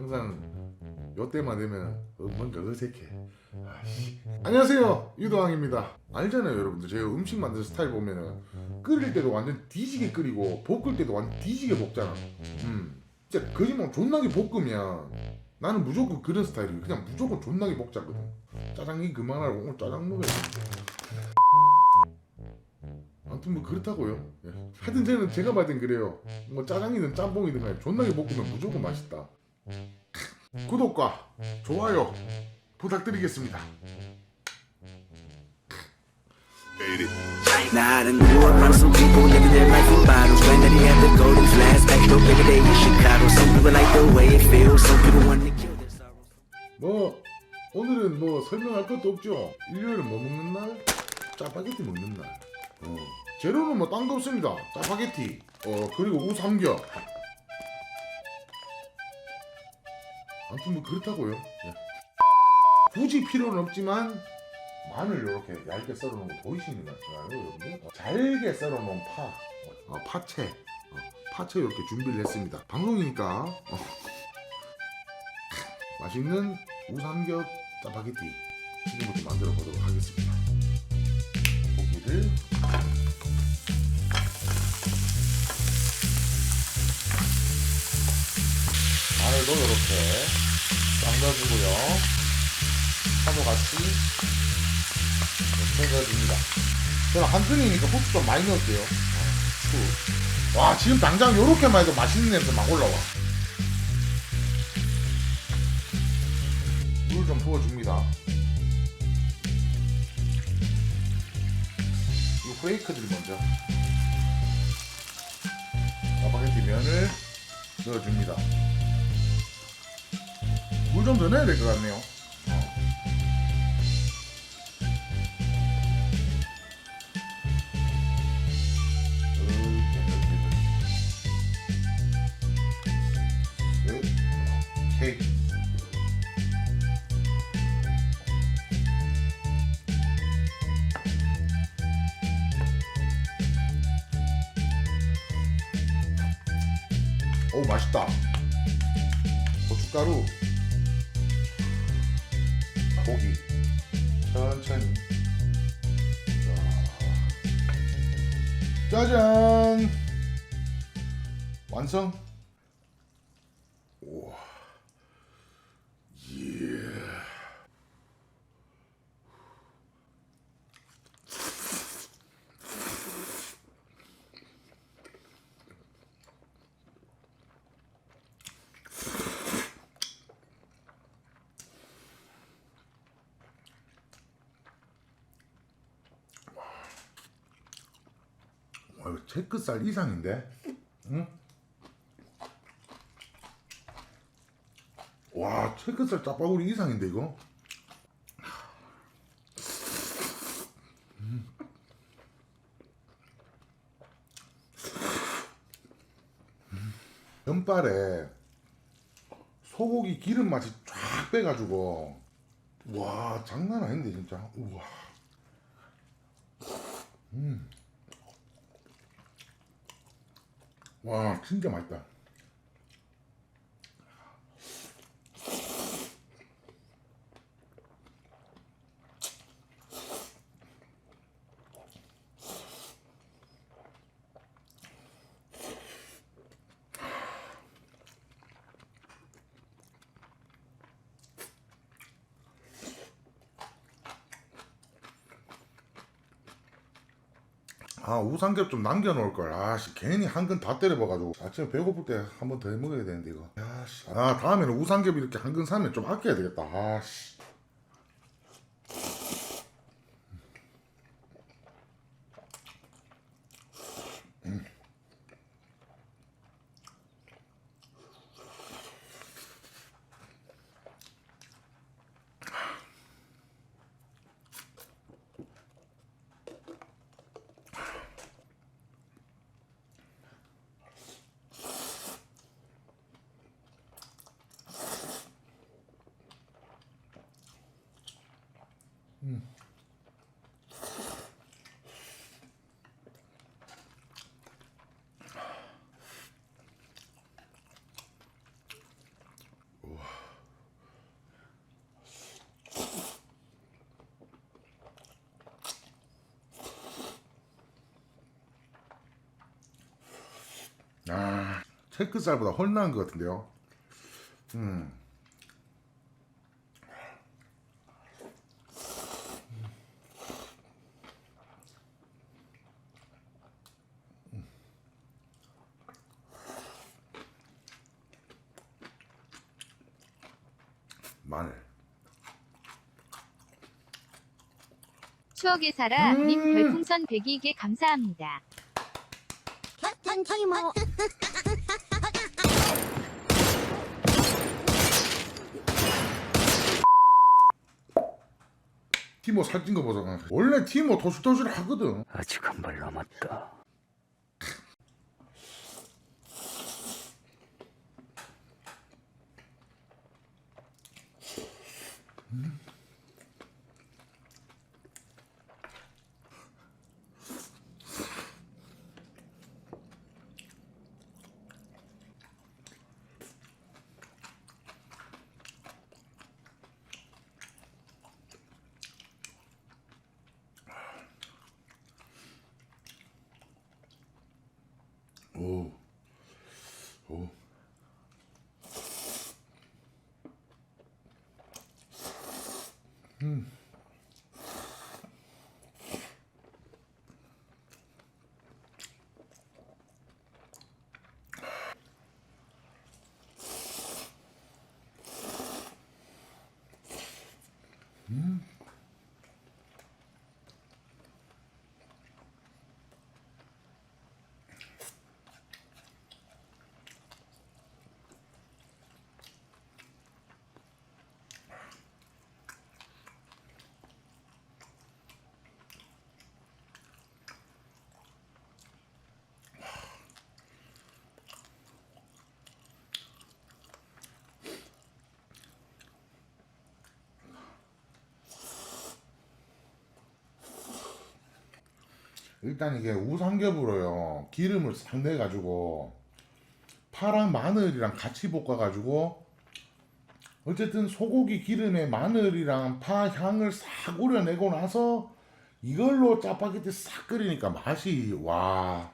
항상 요때만 되면 어, 뭔가 어색해. 아씨. 안녕하세요 유도왕입니다. 알잖아요 여러분들 제가 음식 만드는 스타일 보면은 끓일 때도 완전 뒤지게 끓이고 볶을 때도 완전 뒤지게 볶잖아. 음. 진짜 거짓말 존나게 볶으면 나는 무조건 그런 스타일이에요. 그냥 무조건 존나게 볶자거든. 짜장이 그만하고 오늘 짜장 먹어야 돼. 아무튼 뭐 그렇다고요. 예. 하여튼 저는 제가 봤을 땐 그래요. 뭐 짜장이든 짬뽕이든 간에 존나게 볶으면 무조건 맛있다. 구독과 좋아요 부탁드리겠습니다. Around some people living their life in bottles. Granddaddy had the golden flask, back no bigger day in Chicago. Some people like the way it feels, some people want to kill their sorrows. 뭐 오늘은 뭐 설명할 것도 없죠. 일요일은 뭐 먹는 날? 짜파게티 먹는 날. 어. 재료는 뭐 딴 거 없습니다. 짜파게티. 어 그리고 우삼겹. 아무튼 뭐 그렇다고요. 예. 굳이 필요는 없지만 마늘 이렇게 얇게 썰어놓은 거 보이시는 것 같아요, 여러분들? 어, 잘게 썰어놓은 파, 어, 파채, 어, 파채 이렇게 준비를 했습니다. 방송이니까 어, 맛있는 우삼겹 짜파게티 지금부터 만들어 보도록 하겠습니다. 고기를 마늘도 이렇게 싹 넣어주고요. 파도 같이 넣어줍니다. 저는 한 끈이니까 후추 좀 많이 넣을게요. 어, 후추. 와 지금 당장 이렇게만 해도 맛있는 냄새 막 올라와. 물 좀 부어줍니다. 이 프레이크들 먼저 짜파게티 면을 넣어줍니다. 물 좀 더 넣어야 될 것 같네요. 어. 오 맛있다 고춧가루 고기. 천천히. 자. 짜잔. 완성 와, 이거 체크살 이상인데? 응? 와, 체크살 짜파구리 이상인데, 이거? 음. 음. 면발에 소고기 기름 맛이 쫙 빼가지고 와 장난 아닌데 진짜 우와 와 진짜 맛있다 아 우삼겹 좀 남겨놓을 걸. 아씨 괜히 한 근 다 때려봐가지고 아침에 배고플 때 한 번 더 해먹어야 되는데 이거. 아씨. 아 다음에는 우삼겹 이렇게 한 근 사면 좀 아껴야 되겠다. 아씨. 아, 체크살보다 훨씬 나은 것 같은데요. 음. 마늘. 추억의 사라 님 별풍선 102개 감사합니다. 타이머 티모 살찐 거 보자. 원래 티모 토실토실 하거든. 아직 한 발 남았다. 오. 일단 이게 우삼겹으로요 기름을 싹 내가지고 파랑 마늘이랑 같이 볶아가지고 어쨌든 소고기 기름에 마늘이랑 파 향을 싹 우려내고 나서 이걸로 짜파게티 싹 끓이니까 맛이 와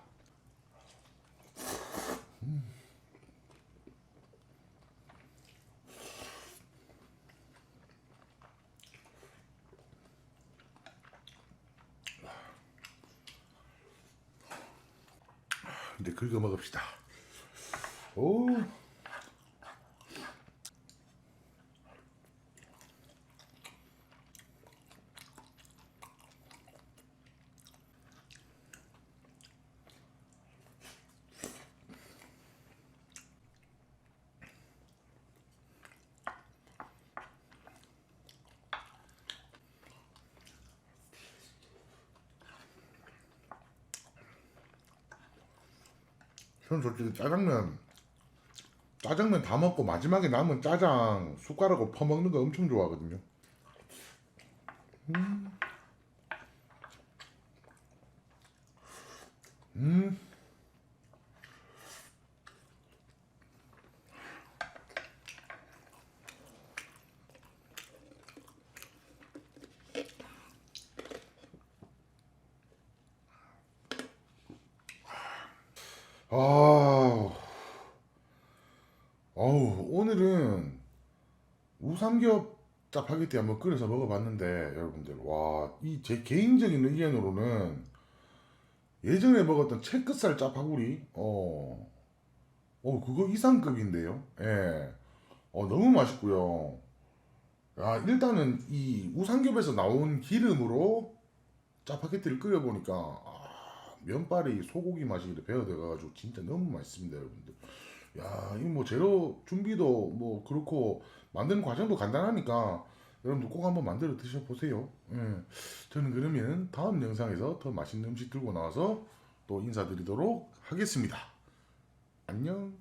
이제 긁어 먹읍시다. 오 저는 솔직히 짜장면 짜장면 다 먹고 마지막에 남은 짜장 숟가락으로 퍼먹는 거 엄청 좋아하거든요. 음. 음. 아, 어우, 오늘은 우삼겹 짜파게티 한번 끓여서 먹어봤는데, 여러분들, 와, 이 제 개인적인 의견으로는 예전에 먹었던 채끝살 짜파구리, 어, 어, 그거 이상급인데요. 예. 어, 너무 맛있고요. 야, 일단은 이 우삼겹에서 나온 기름으로 짜파게티를 끓여보니까, 아, 면발이 소고기 맛이 배어들어가지고 진짜 너무 맛있습니다, 여러분들. 야, 이뭐 재료 준비도 뭐 그렇고 만드는 과정도 간단하니까 여러분들 꼭 한번 만들어 드셔보세요. 예. 저는 그러면 다음 영상에서 더 맛있는 음식 들고 나와서 또 인사드리도록 하겠습니다. 안녕.